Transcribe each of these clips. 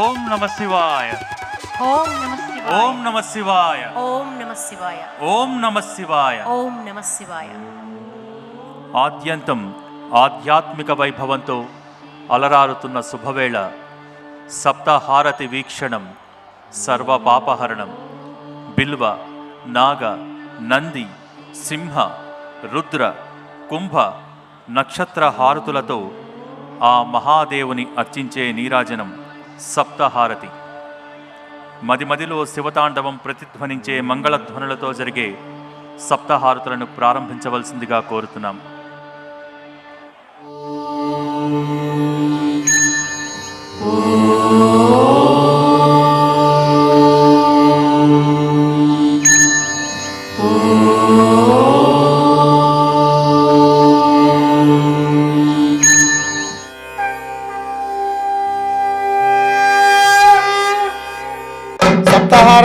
ఓం నమ శివాయ. ఓం నమ శివాయ. ఓం నమ శివాయ. ఓం నమ శివాయ. ఓం నమ శివాయ. ఓం నమ శివాయ. ఆద్యంతం ఆధ్యాత్మిక వైభవంతో అలరారుతున్న శుభవేళ సప్తహారతి వీక్షణం సర్వపాపహరణం. బిల్వ నాగ నంది సింహ రుద్ర కుంభ నక్షత్ర హారతులతో ఆ మహాదేవుని అర్చించే నీరాజనం. సప్తహారతి. మది మదిలో శివతాండవం ప్రతిధ్వనించే మంగళధ్వనులతో జరిగే సప్తహారతులను ప్రారంభించవలసిందిగా కోరుతున్నాం.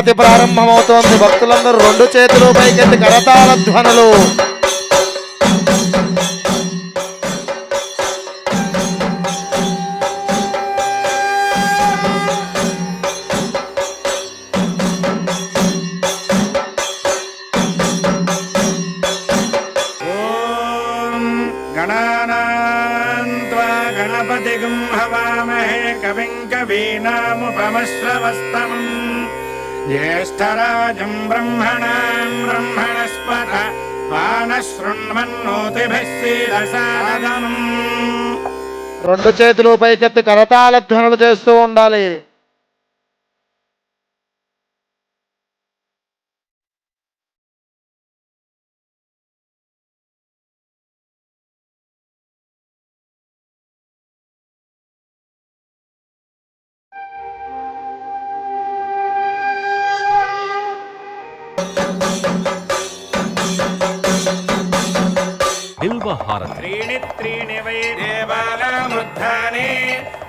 సప్తహారతి ప్రారంభమవుతోంది భక్తులందరూ రెండు చేతులు పైకెత్తి కరతాళ ధ్వనులు ॐ गणानां त्वा गणपतिगं हवामहे कविं कवीनामुपमश्रवस्तमम् ज्येष्ठराजं ब्रह्मणां ब्रह्मणस्पत पानशृण्वन्नोतिभिः सीदसादनम् రెండు చేతులు పైకెత్తి కరతాళ ధ్వనులు చేస్తూ ఉండాలి బిల్వహారతి त्रीणि त्रीणि वै देवानामुद्धानि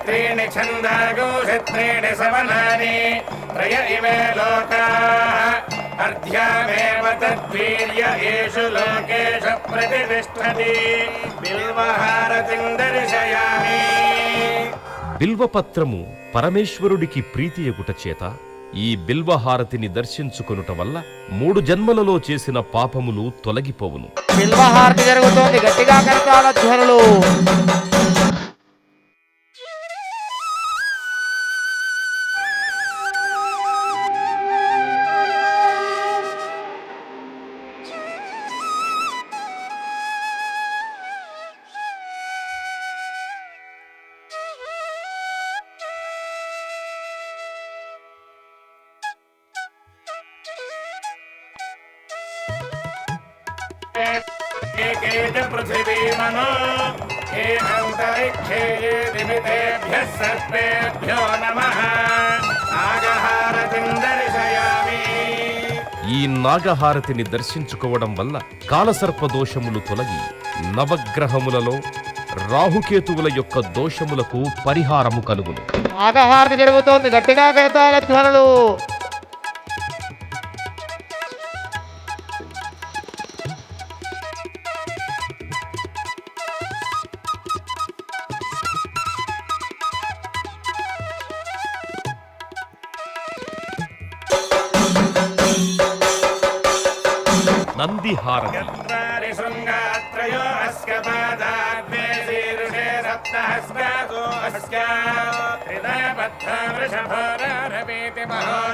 त्रीणि छन्दागोषि त्रीणि सवनानि त्रय इमे लोकाः अर्ध्यामेव तद्वीर्य एषु लोकेषु प्रतिष्ठति बिल्वहारतिं दर्शयामि బిల్వపత్రము పరమేశ్వరుడికి ప్రీతియగుట చేత ఈ బిల్వహారతిని దర్శించుకొనుట వల్ల మూడు జన్మలలో చేసిన పాపములు తొలగిపోవును. బిల్వహారతి జరుగుతోంది గట్టిగా కరతాళ ధ్వనులు. पृथिवीमनो ये अन्तरिक्षे ये दिमितेभ्यः सर्वेभ्यो नमः नागहारतिं दर्शयामि ఈ నాగహారతిని దర్శించుకోవడం వల్ల కాలసర్ప దోషములు తొలగి నవగ్రహములలో రాహుకేతువుల యొక్క దోషములకు పరిహారము కలుగును నాగహారతి జరుగుతోంది గట్టిగా కరతాళ ధ్వనులు నందిహారతి త్రిదయబద్ధ వృషభ రవేతి మహో